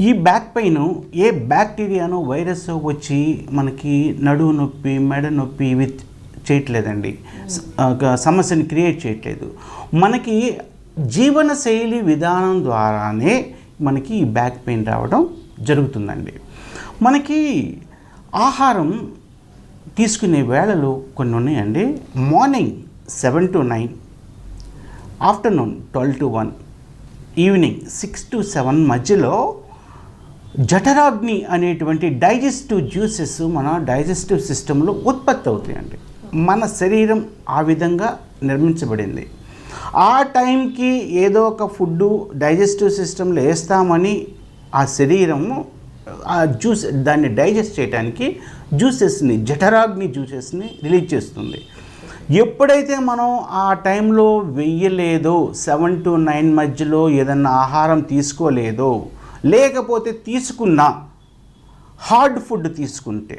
ఈ back pain ఏ బ్యాక్టీరియానో వైరస్ వచ్చి మనకి నడువు నొప్పి మెడ నొప్పి ఇవి చేయట్లేదండి. సమస్యని క్రియేట్ చేయట్లేదు. మనకి జీవన శైలి విధానం ద్వారానే మనకి ఈ బ్యాక్ పెయిన్ రావడం జరుగుతుందండి. మనకి ఆహారం తీసుకునే వేళలు కొన్ని ఉన్నాయండి. Morning seven to nine afternoon twelve to one evening six to seven మధ్యలో జఠరాగ్ని అనేటువంటి డైజెస్టివ్ జ్యూసెస్ మన డైజెస్టివ్ సిస్టంలో ఉత్పత్తి అవుతాయండి. మన శరీరం ఆ విధంగా నిర్మించబడింది. ఆ టైంకి ఏదో ఒక ఫుడ్ డైజెస్టివ్ సిస్టంలో వేస్తామని ఆ శరీరము ఆ జ్యూస్ దాన్ని డైజెస్ట్ చేయడానికి జ్యూసెస్ని జఠరాగ్ని జ్యూసెస్ని రిలీజ్ చేస్తుంది. ఎప్పుడైతే మనం ఆ టైంలో వెయ్యలేదో సెవెన్ టు నైన్ మధ్యలో ఏదన్నా ఆహారం తీసుకోలేదో లేకపోతే తీసుకున్నా హార్డ్ ఫుడ్ తీసుకుంటే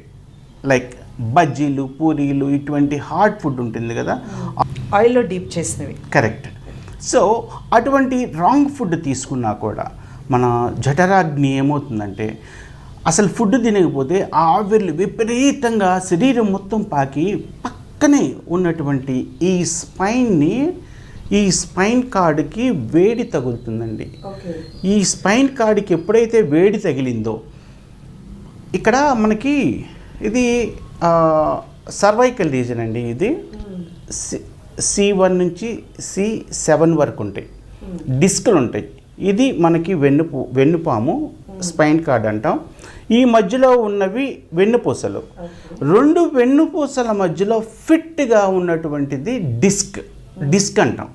లైక్ బజ్జీలు పూరీలు ఇటువంటి హార్డ్ ఫుడ్ ఉంటుంది కదా ఆయిల్లో డీప్ చేసినవి. కరెక్ట్. సో అటువంటి రాంగ్ ఫుడ్ తీసుకున్నా కూడా మన జఠరాగ్ని ఏమవుతుందంటే అసలు ఫుడ్ తినకపోతే ఆ ఆవిర్లు విపరీతంగా శరీరం మొత్తం పాకి పక్కనే ఉన్నటువంటి ఈ స్పైన్ని ఈ స్పైన్ కార్డుకి వేడి తగులుతుందండి. ఈ స్పైన్ కార్డ్కి ఎప్పుడైతే వేడి తగిలిందో ఇక్కడ మనకి ఇది సర్వైకల్ రీజన్ అండి ఇది. సి సి వన్ నుంచి సి సెవెన్ వరకు ఉంటాయి. డిస్కులు ఉంటాయి. ఇది మనకి వెన్నుపు వెన్నుపాము స్పైన్ కార్డ్ అంటాం. ఈ మధ్యలో ఉన్నవి వెన్నుపూసలు. రెండు వెన్నుపూసల మధ్యలో ఫిట్గా ఉన్నటువంటిది డిస్క్. డిస్క్ అంటాం.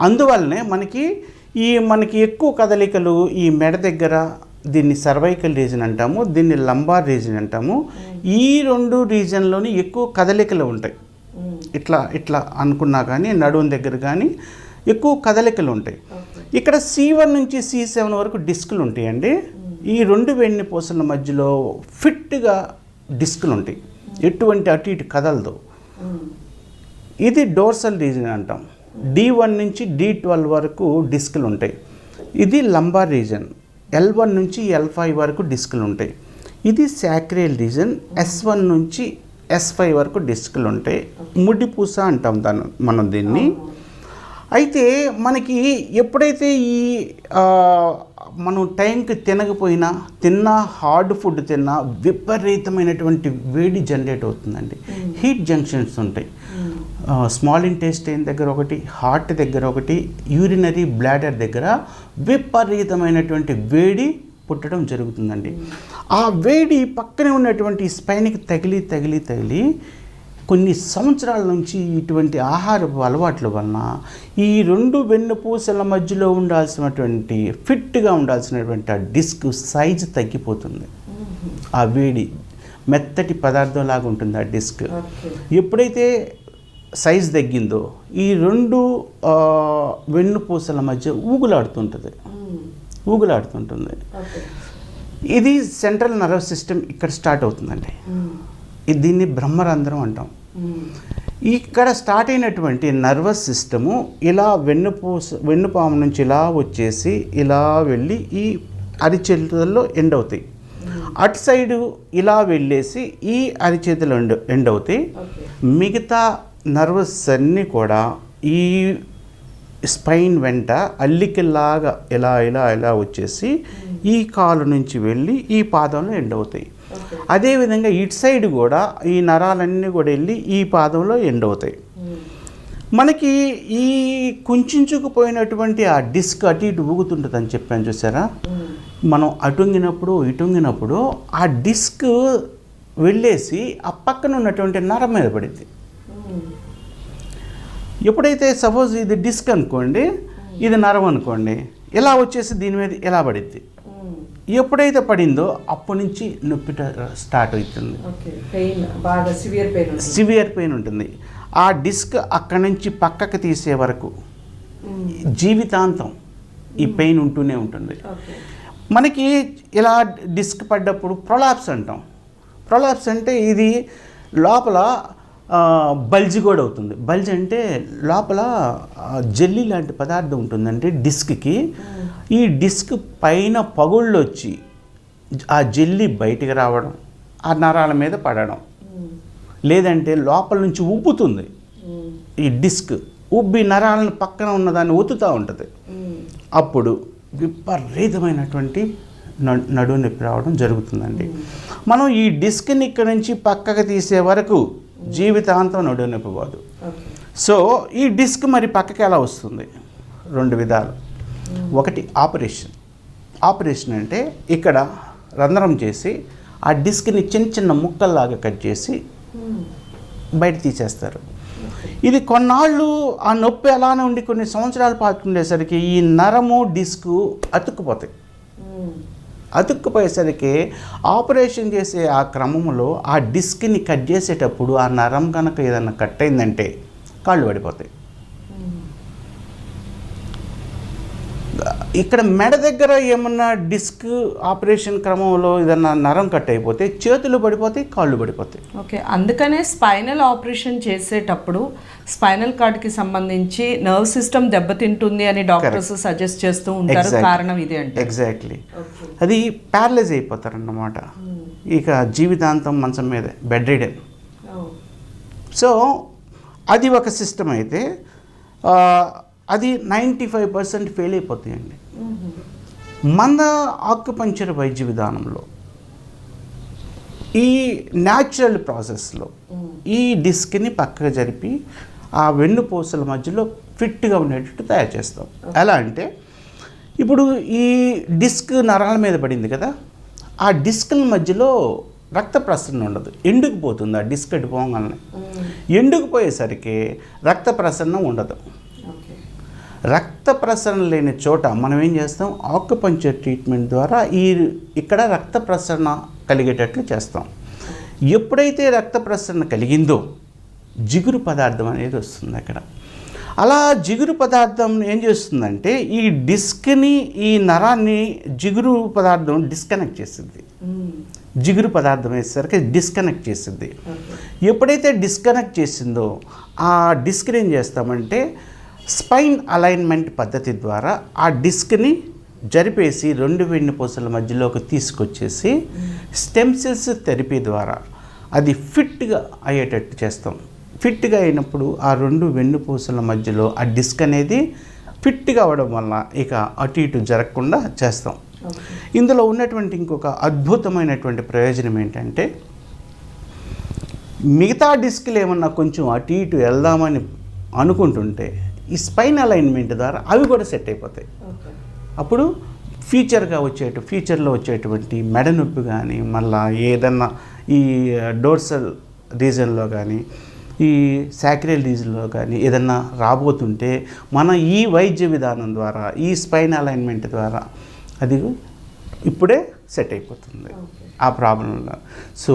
అందువల్లనే మనకి ఈ మనకి ఎక్కువ కదలికలు ఈ మెడ దగ్గర దీన్ని సర్వైకల్ రీజన్ అంటాము దీన్ని లంబార్ రీజన్ అంటాము. ఈ రెండు రీజన్లోని ఎక్కువ కదలికలు ఉంటాయి. ఇట్లా ఇట్లా అనుకున్నా కానీ నడుము దగ్గర కానీ ఎక్కువ కదలికలు ఉంటాయి. ఇక్కడ సి వన్ నుంచి సి సెవెన్ వరకు డిస్కులు ఉంటాయండి. ఈ రెండు వెన్నుపూసల మధ్యలో ఫిట్గా డిస్కులు ఉంటాయి. ఎటువంటి అటు ఇటు కదలదు. ఇది డోర్సల్ రీజన్ అంటాం. డి వన్ నుంచి డి ట్వెల్వ్ వరకు డిస్కులు ఉంటాయి. ఇది లంబార్ రీజన్ ఎల్ వన్ నుంచి ఎల్ ఫైవ్ వరకు డిస్కులు ఉంటాయి. ఇది సాక్రియల్ రీజన్ ఎస్ వన్ నుంచి ఎస్ ఫైవ్ వరకు డిస్కులు ఉంటాయి. ముడిపూస అంటాం దాన్ని మనం దీన్ని. అయితే మనకి ఎప్పుడైతే ఈ మనం టైంకి తినకపోయినా తిన్నా హార్డ్ ఫుడ్ తిన్నా విపరీతమైనటువంటి వేడి జనరేట్ అవుతుందండి. హీట్ జంక్షన్స్ ఉంటాయి. స్మాల్ ఇంటెస్టైన్ దగ్గర ఒకటి హార్ట్ దగ్గర ఒకటి యూరినరీ బ్లాడర్ దగ్గర విపరీతమైనటువంటి వేడి పుట్టడం జరుగుతుందండి. ఆ వేడి పక్కనే ఉన్నటువంటి స్పైన్కి తగిలి తగిలి తగిలి కొన్ని సంవత్సరాల నుంచి ఇటువంటి ఆహారపు అలవాట్ల వలన ఈ రెండు వెన్నుపూసల మధ్యలో ఉండాల్సినటువంటి ఫిట్గా ఉండాల్సినటువంటి ఆ డిస్క్ సైజు తగ్గిపోతుంది. ఆ వేడి మెత్తటి పదార్థం లాగా ఉంటుంది ఆ డిస్క్. ఎప్పుడైతే సైజ్ తగ్గిందో ఈ రెండు వెన్నుపూసల మధ్య ఊగులాడుతుంటుంది. ఊగులాడుతుంటుంది. ఇది సెంట్రల్ నర్వస్ సిస్టమ్ ఇక్కడ స్టార్ట్ అవుతుందండి. దీన్ని బ్రహ్మరంధ్రం అంటాం. ఇక్కడ స్టార్ట్ అయినటువంటి నర్వస్ సిస్టము ఇలా వెన్నుపూస వెన్నుపాము నుంచి ఇలా వచ్చేసి ఇలా వెళ్ళి ఈ అరిచేతుల్లో ఎండ్ అవుతాయి. అటు సైడు ఇలా వెళ్ళేసి ఈ అరిచేతులు ఎండ్ ఎండ్ అవుతాయి. మిగతా నర్వస్ అన్నీ కూడా ఈ స్పైన్ వెంట అల్లికల్లాగా ఇలా ఇలా ఇలా వచ్చేసి ఈ కాలు నుంచి వెళ్ళి ఈ పాదంలో ఎండ్ అవుతాయి. అదేవిధంగా ఇటు సైడ్ కూడా ఈ నరాలన్నీ కూడా వెళ్ళి ఈ పాదంలో ఎండ్ అవుతాయి. మనకి ఈ కుంచుకుపోయినటువంటి ఆ డిస్క్ అటు ఇటు ఊగుతుంటుంది అని చెప్పాను చూసారా? మనం అటుంగినప్పుడు ఇటుంగినప్పుడు ఆ డిస్క్ వెళ్ళేసి ఆ పక్కన ఉన్నటువంటి నరం మీద పడింది. ఎప్పుడైతే సపోజ్ ఇది డిస్క్ అనుకోండి ఇది నరం అనుకోండి ఇలా వచ్చేసి దీని మీద ఇలా పడిద్ది ఎప్పుడైతే పడిందో అప్పటి నుంచి నొప్పి స్టార్ట్ అవుతుంది. సివియర్ పెయిన్ ఉంటుంది. సివియర్ పెయిన్ ఉంటుంది. ఆ డిస్క్ అక్కడి నుంచి పక్కకు తీసే వరకు జీవితాంతం ఈ పెయిన్ ఉంటూనే ఉంటుంది. మనకి ఇలా డిస్క్ పడ్డప్పుడు ప్రొలాప్స్ అంటాం. ప్రొలాప్స్ అంటే ఇది లోపల బల్జి కూడా అవుతుంది. బల్జ్ అంటే లోపల జెల్లీ లాంటి పదార్థం ఉంటుందంటే డిస్క్కి. ఈ డిస్క్ పైన పగుళ్ళు వచ్చి ఆ జెల్లీ బయటికి రావడం ఆ నరాల మీద పడడం. లేదంటే లోపల నుంచి ఉబ్బుతుంది. ఈ డిస్క్ ఉబ్బి నరాలను పక్కన ఉన్నదాన్ని ఒత్తుతూ ఉంటుంది. అప్పుడు విపరీతమైనటువంటి నడు నొప్పి రావడం జరుగుతుందండి. మనం ఈ డిస్క్ని ఇక్కడ నుంచి పక్కకు తీసే వరకు జీవితాంతం నడుము నొప్పి పోదు. సో ఈ డిస్క్ మరి పక్కకి ఎలా వస్తుంది? రెండు విధాలు. ఒకటి ఆపరేషన్. ఆపరేషన్ అంటే ఇక్కడ రంధ్రం చేసి ఆ డిస్క్ని చిన్న చిన్న ముక్కల్లాగా కట్ చేసి బయట తీసేస్తారు. ఇది కొన్నాళ్ళు ఆ నొప్పి అలానే ఉండి కొన్ని సంవత్సరాల పాటు ఉండేసరికి ఈ నరము డిస్కు అతుక్కుపోతాయి. అతుక్కుపోయేసరికి ఆపరేషన్ చేసే ఆ క్రమంలో ఆ డిస్క్ని కట్ చేసేటప్పుడు ఆ నరం కనుక ఏదైనా కట్ అయిందంటే కాళ్ళు పడిపోతాయి. ఇక్కడ మెడ దగ్గర ఏమన్నా డిస్క్ ఆపరేషన్ క్రమంలో ఏదన్నా నరం కట్ అయిపోతే చేతులు పడిపోతాయి కాళ్ళు పడిపోతాయి. ఓకే అందుకనే స్పైనల్ ఆపరేషన్ చేసేటప్పుడు స్పైనల్ కార్డ్కి సంబంధించి నర్వ్ సిస్టమ్ దెబ్బతింటుంది అని డాక్టర్స్ సజెస్ట్ చేస్తూ ఉంటారు. కారణం ఇదే అంటే ఎగ్జాక్ట్లీ అది ప్యారలైజ్ అయిపోతారన్నమాట. ఇక జీవితాంతం మంచం మీదే బెడ్ రీడెన్. సో అది ఒక సిస్టమ్ అయితే అది నైంటీ ఫైవ్ పర్సెంట్ ఫెయిల్ అయిపోతాయండి. మన ఆక్యుపంచర్ వైద్య విధానంలో ఈ న్యాచురల్ ప్రాసెస్లో ఈ డిస్క్ని పక్కకు జరిపి ఆ వెన్నుపూసల మధ్యలో ఫిట్గా ఉండేటట్టు తయారు చేస్తాం. ఎలా అంటే ఇప్పుడు ఈ డిస్క్ నరాల మీద పడింది కదా ఆ డిస్క్ల మధ్యలో రక్త ప్రసరణ ఉండదు. ఎండుకుపోతుంది ఆ డిస్క్ అటు పోగానే. ఎండుకుపోయేసరికి రక్త ప్రసరణ ఉండదు. రక్త ప్రసరణ లేని చోట మనం ఏం చేస్తాం? ఆక్యుపంచర్ ట్రీట్మెంట్ ద్వారా ఈ ఇక్కడ రక్త ప్రసరణ కలిగేటట్లు చేస్తాం. ఎప్పుడైతే రక్త ప్రసరణ కలిగిందో జిగురు పదార్థం అనేది వస్తుంది అక్కడ. అలా జిగురు పదార్థం ఏం చేస్తుందంటే ఈ డిస్క్ని ఈ నరాన్ని జిగురు పదార్థం డిస్కనెక్ట్ చేస్తుంది. జిగురు పదార్థం వేసేసరికి డిస్కనెక్ట్ చేసింది ఎప్పుడైతే డిస్కనెక్ట్ చేసిందో ఆ డిస్క్ని ఏం చేస్తామంటే స్పైన్ అలైన్మెంట్ పద్ధతి ద్వారా ఆ డిస్క్ని జరిపేసి రెండు వెన్నుపూసల మధ్యలోకి తీసుకొచ్చేసి స్టెమ్ సెల్స్ థెరపీ ద్వారా అది ఫిట్గా అయ్యేటట్టు చేస్తాం. ఫిట్గా అయినప్పుడు ఆ రెండు వెన్నుపూసల మధ్యలో ఆ డిస్క్ అనేది ఫిట్గా అవ్వడం వల్ల ఇక అటు ఇటు జరగకుండా చేస్తాం. ఇందులో ఉన్నటువంటి ఇంకొక అద్భుతమైనటువంటి ప్రయోజనం ఏంటంటే మిగతా డిస్క్లు ఏమన్నా కొంచెం అటు ఇటు వెళ్దామని అనుకుంటుంటే ఈ స్పైన్ అలైన్మెంట్ ద్వారా అవి కూడా సెట్ అయిపోతాయి. అప్పుడు ఫ్యూచర్గా వచ్చేటు ఫ్యూచర్లో వచ్చేటువంటి మెడ నొప్పి కానీ మళ్ళా ఏదన్నా ఈ డోర్సల్ రీజన్లో కానీ ఈ సాక్రియల్ రీజన్లో కానీ ఏదన్నా రాబోతుంటే మన ఈ వైద్య విధానం ద్వారా ఈ స్పైన్ అలైన్మెంట్ ద్వారా అది ఇప్పుడే సెట్ అయిపోతుంది. ఆ ప్రాబ్లంలో సో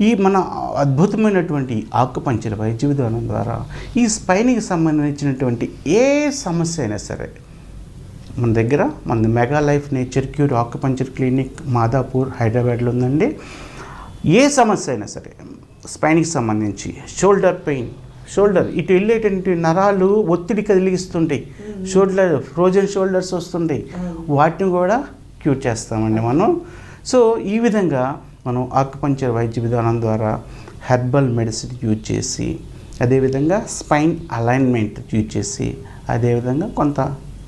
ఈ మన అద్భుతమైనటువంటి ఆకుపంచర్ వైద్య విధానం ద్వారా ఈ స్పైన్కి సంబంధించినటువంటి ఏ సమస్య అయినా సరే మన దగ్గర మన mega life nature cure acupuncture clinic Madhapur హైదరాబాద్లో ఉందండి. ఏ సమస్య అయినా సరే స్పైన్కి సంబంధించి షోల్డర్ పెయిన్ షోల్డర్ ఇటు వెళ్ళేటువంటి నరాలు ఒత్తిడి కలిగిస్తుంటాయి. షోల్డర్ ఫ్రోజన్ షోల్డర్స్ వస్తుంటాయి. వాటిని కూడా క్యూర్ చేస్తామండి మనం. సో ఈ విధంగా మనం ఆక్యుపంచర్ వైద్య విధానం ద్వారా హెర్బల్ మెడిసిన్ యూజ్ చేసి అదేవిధంగా స్పైన్ అలైన్మెంట్ యూజ్ చేసి అదేవిధంగా కొంత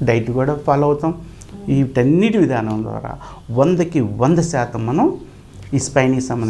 డైట్ కూడా ఫాలో అవుతాం. వీటన్నిటి విధానం ద్వారా వందకి వంద శాతం మనం ఈ స్పైన్కి సంబంధించి